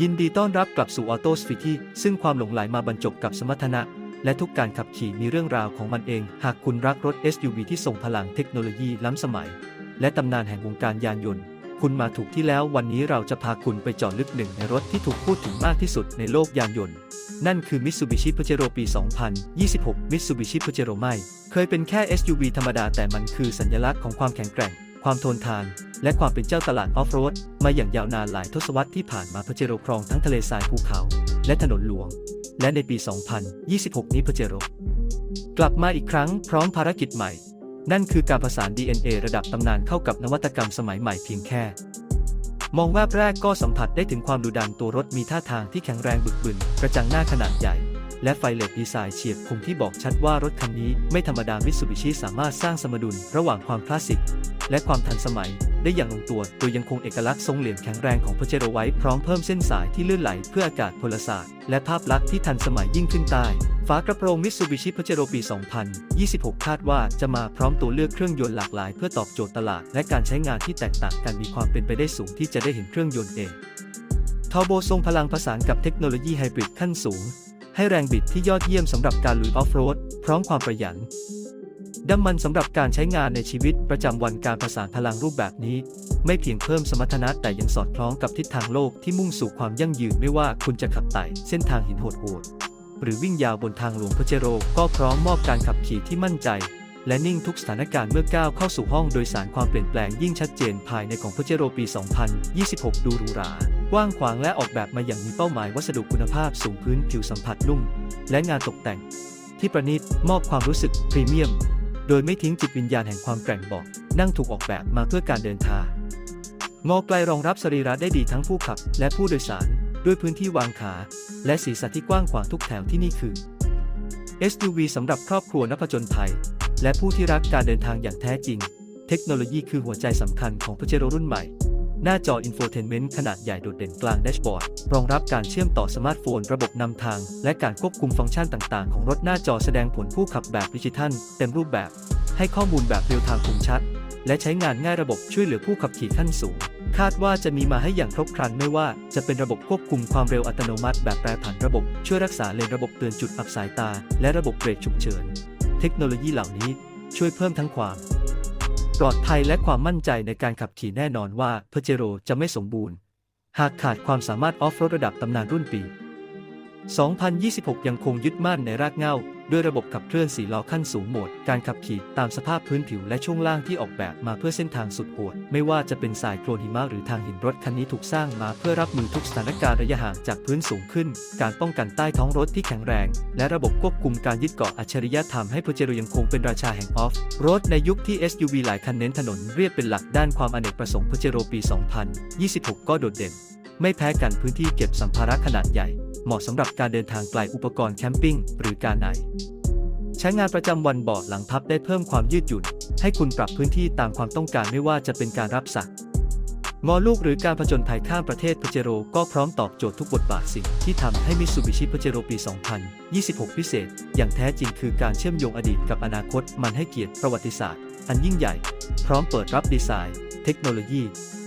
ยินดีต้อนรับกลับสู่ออโตสฟิตี้ซึ่งความหลงไหลมาบรรจบกับสมรรถนะ และทุกการขับขี่มีเรื่องราวของมันเอง หากคุณรักรถ SUV ที่ทรงพลังเทคโนโลยีล้ำสมัย และตำนานแห่งวงการยานยนต์ คุณมาถูกที่แล้ววันนี้เราจะพาคุณไปเจาะลึกหนึ่งในรถที่ถูกพูดถึงมากที่สุดในโลกยานยนต์ นั่นคือ Mitsubishi Pajero ปี 2026 Mitsubishi Pajero ไม่เคยเป็นแค่ SUV ธรรมดาแต่มันคือสัญลักษณ์ของความแข็งแกร่ง ความทนทาน และความเป็นเจ้าตลาดออฟโรดมาอย่างยาวนานหลายทศวรรษที่ผ่านมา Pajero ครองทั้งทะเลทรายภูเขา และถนนหลวง และในปี 2026 นี้ Pajero กลับมาอีกครั้งพร้อมภารกิจใหม่ นั่นคือการผสาน DNA ระดับตำนานเข้ากับนวัตกรรมสมัยใหม่เพียงแค่ มองแวบแรกก็สัมผัสได้ถึงความดุดันตัวรถมีท่าทางที่แข็งแรงบึกบึนกระจังหน้าขนาดใหญ่และไฟเลดดีไซน์เฉียบคมที่บอกชัดว่ารถคันนี้ไม่ธรรมดามิตซูบิชิสามารถสร้างสมดุลระหว่างความคลาสสิก และความทันสมัย ได้อย่างลงตัว โดยยังคงเอกลักษณ์ทรงเหลี่ยมแข็งแรงของพเจโรไว้พร้อมเพิ่มเส้นสายที่ลื่นไหลเพื่ออากาศพลศาสตร์ และภาพลักษณ์ที่ทันสมัยยิ่งขึ้นใต้ฝากระโปรงมิตซูบิชิพเจโรปี 2026 คาดว่าจะมาพร้อมตัวเลือกเครื่องยนต์หลากหลายเพื่อตอบโจทย์ตลาด และการใช้งานที่แตกต่างกันมีความเป็นไปได้สูงที่จะได้เห็นเครื่องยนต์เองทอร์โบทรงพลังผสานกับเทคโนโลยีไฮบริดขั้นสูง ให้แรงบิดที่ยอดเยี่ยมสำหรับการลุยออฟโรด พร้อมความประหยัด ดัมมันสำหรับการใช้งานในชีวิตประจำวันการผสานพลังรูปแบบนี้ ไม่เพียงเพิ่มสมรรถนะแต่ยังสอดคล้องกับทิศทางโลกที่มุ่งสู่ความยั่งยืนไม่ว่าคุณจะขับไต่เส้นทางหินโหดๆหรือวิ่งยาวบนทางหลวงพเจโรก็พร้อมมอบการขับขี่ที่มั่นใจ และนิ่งทุกสถานการณ์เมื่อก้าวเข้าสู่ห้องโดยสารความเปลี่ยนแปลงยิ่งชัดเจนภายในของพเจโรปี 2026 ดูหรูหรากว้างขวางและออกแบบมาอย่างมีเป้าหมายวัสดุคุณภาพสูงพื้นผิวสัมผัสนุ่มและงานตกแต่ง ที่ประณีตมอบความรู้สึกพรีเมียม โดยไม่ทิ้งจิตวิญญาณแห่งความแกร่งบอก นั่งถูกออกแบบมาเพื่อการเดินทางงอไกลรองรับสรีระได้ดีทั้งผู้ขับ และผู้โดยสาร ด้วยพื้นที่วางขา และสีสันที่กว้างขวางทุกแถวที่นี่คือ SUV สำหรับครอบครัวนักผจญภัย และผู้ที่รักการเดินทางอย่างแท้จริง เทคโนโลยีคือหัวใจสำคัญของพเจโรรุ่นใหม่ หน้าจออินโฟเทนเมนต์ขนาดใหญ่โดดเด่นกลางแดชบอร์ด รองรับการเชื่อมต่อสมาร์ทโฟน ระบบนำทาง และการควบคุมฟังก์ชันต่างๆ ของรถหน้าจอแสดงผลผู้ขับแบบดิจิทัล เต็มรูปแบบ ให้ข้อมูลแบบเรียลไทม์คมชัด และใช้งานง่ายระบบช่วยเหลือผู้ขับขี่ขั้นสูง คาดว่าจะมีมาให้อย่างครบครันไม่ว่าจะเป็นระบบควบคุมความเร็วอัตโนมัติ แบบแปรผันระบบช่วยรักษาเลนระบบเตือนจุดอับสายตา และระบบเบรกฉุกเฉิน เทคโนโลยีเหล่านี้ช่วยเพิ่มทั้งความ ปลอดภัยและความมั่นใจในการขับขี่แน่นอนว่าเพเจโรจะไม่สมบูรณ์ หากขาดความสามารถออฟโรดระดับตำนานรุ่นปี 2026 ยังคงยึดมั่นในรากเหง้า ด้วยระบบขับเคลื่อนสี่ล้อขั้นสูงโหมด การขับขี่ตามสภาพพื้นผิวและช่วงล่างที่ออกแบบมาเพื่อเส้นทางสุดโหด ไม่ว่าจะเป็นสายโคลนหิมะหรือทางหินรถคันนี้ถูกสร้างมาเพื่อรับมือทุกสถานการณ์ระยะห่างจากพื้นสูงขึ้น การป้องกันใต้ท้องรถที่แข็งแรง และระบบควบคุมการยึดเกาะอัจฉริยะทำให้พเจโรยังคงเป็นราชาแห่งออฟรดในยุคที่ SUV หลายคันเน้นถนนเรียบเป็นหลักด้านความอเนกประสงค์พเจโรปี 2026 ก็โดดเด่น ไม่แพ้กันพื้นที่เก็บสัมภาระขนาดใหญ่ เหมาะสำหรับการเดินทางไกลอุปกรณ์แคมปิ้งหรือการไหน ใช้งานประจำวันเบาะหลังพับได้เพิ่มความยืดหยุ่น ให้คุณปรับพื้นที่ตามความต้องการไม่ว่าจะเป็นการรับสักงอลูกหรือการผจญภัยข้ามประเทศพเจโรก็พร้อมตอบโจทย์ทุกบทบาทสิ่งที่ทำให้มิตซูบิชิพเจโรปี 2026 พิเศษ อย่างแท้จริงคือการเชื่อมโยงอดีตกับอนาคตมันให้เกียรติประวัติศาสตร์ อันยิ่งใหญ่ พร้อมเปิดรับดีไซน์ เทคโนโลยี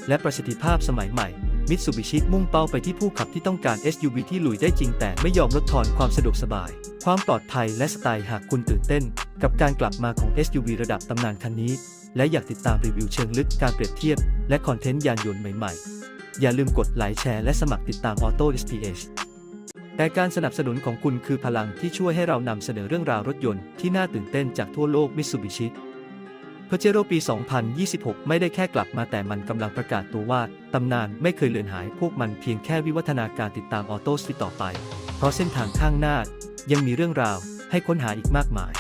และประสิทธิภาพสมัยใหม่ มิตซูบิชิมุ่งเป้าไปที่ผู้ขับที่ต้องการ SUV ที่ลุยได้จริงแต่ไม่ยอมลดทอนความสะดวกสบาย ความปลอดภัยและสไตล์หากคุณตื่นเต้น กับการกลับมาของ SUV ระดับตำนานคันนี้ และอยากติดตามรีวิวเชิงลึกการเปรียบเทียบ และคอนเทนต์ยานยนต์ใหม่ๆ อย่าลืมกดไลค์แชร์และสมัครติดตาม Auto SPH แต่การสนับสนุนของคุณคือพลังที่ช่วยให้เรานำเสนอเรื่องราวรถยนต์ที่น่าตื่นเต้นจากทั่วโลกมิตซูบิชิ เพเจโรปี 2026 ไม่ได้แค่กลับมาแต่มันกำลังประกาศตัวว่า ตำนานไม่เคยเลือนหายพวกมันเพียงแค่วิวัฒนาการติดตามออโต้สฟิตต่อไป เพราะเส้นทางข้างหน้า ยังมีเรื่องราวให้ค้นหาอีกมากมาย